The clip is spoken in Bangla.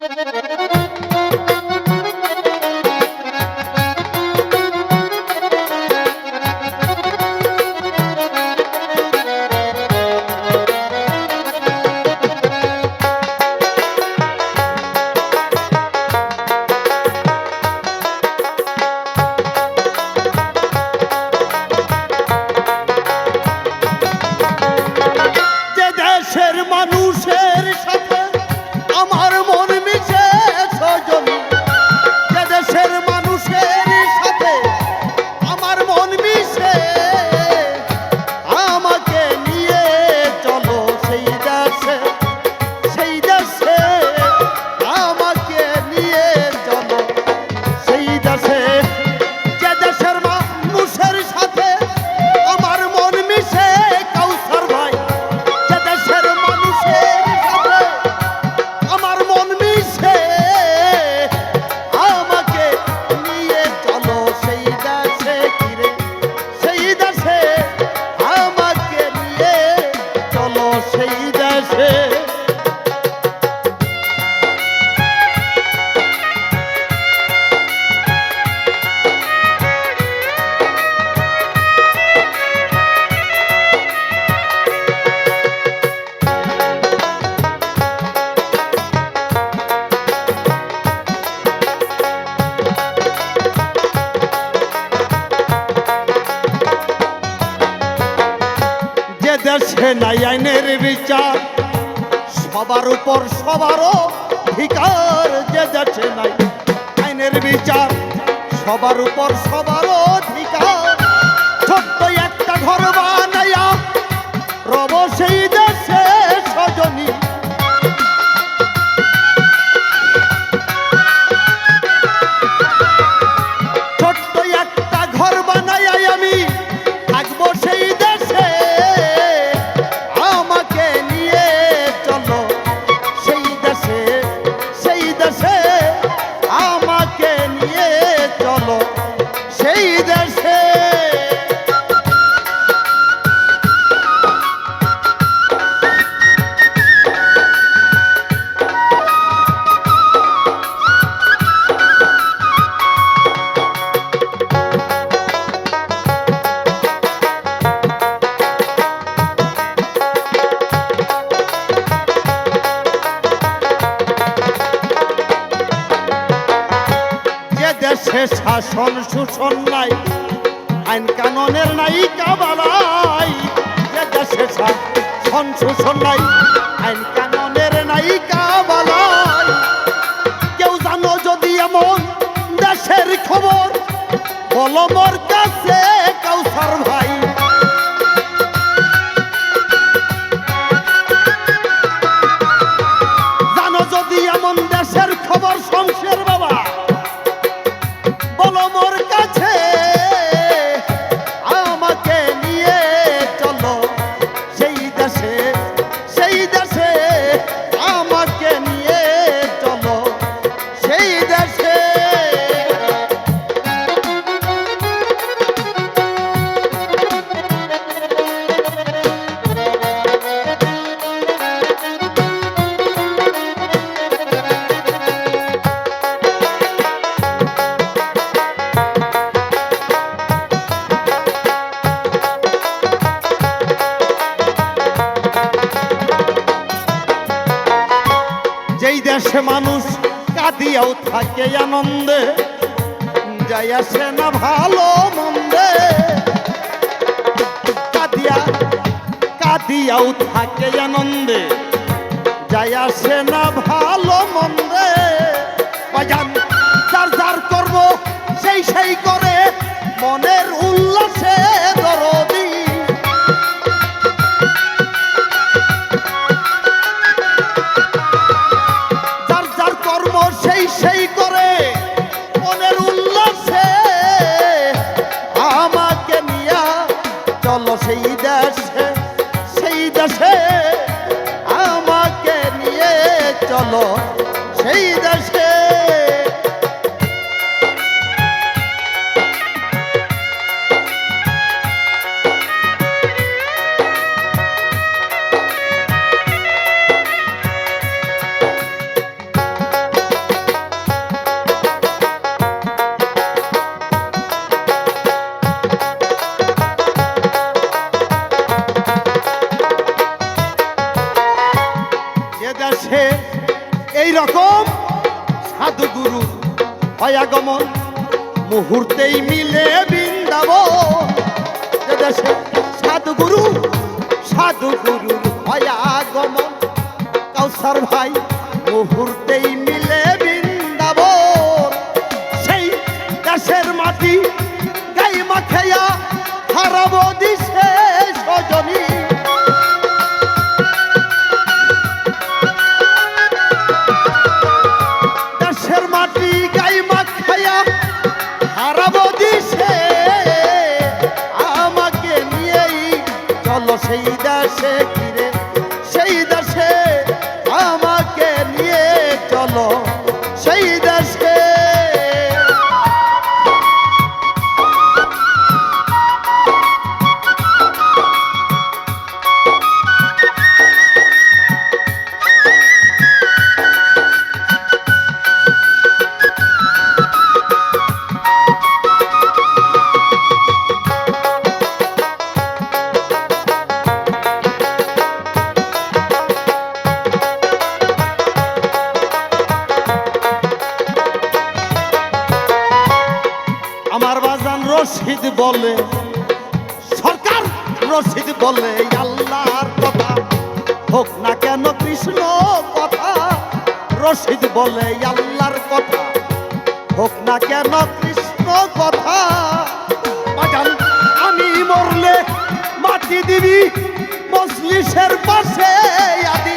Ha ha দেশে নাই আইনের বিচার। সবার উপর সবারও অধিকার যে দেশে নাই। আইনের বিচার, সবার উপর সবারও অধিকার। দেশে শাসন, শোষণ নাই, আইন কাননের নাই, কাবালাই। যে দেশে শাসন, শোষণ নাই, আইন কাননের নাই, কাবালাই। কেউ জানো যদি এমন দেশের খবর? বলো মোর কাছে, কাউসার ভাই। জানো যদি এমন দেশের মানুষ কাঁদিয়াও থাকে আনন্দে যাই আসে না ভালো মন্দে। কাঁদিয়া, কাঁদিয়াও থাকে আনন্দে যাই আসে না ভালো মন্দে সেই দেশে এই রকম সাধু গুরু হয়াগমন মুহূর্তেই মিলে বৃন্দাব দেশে সাধু গুরু হয়াগমন কাউসার ভাই, মুহূর্তেই মিলে বৃন্দাব সেই দেশের মাটি গাই মাখাইয়া হারাব দিশে চলো রশিদ বলে, সরকার রশিদ বলে, আল্লাহর কথা। হোক না কেন কৃষ্ণ কথা, রশিদ বলে, আল্লাহর কথা। হোক না কেন কৃষ্ণ কথা আমি মরলে মাটি দিবি মজলিসের পাশে আদি।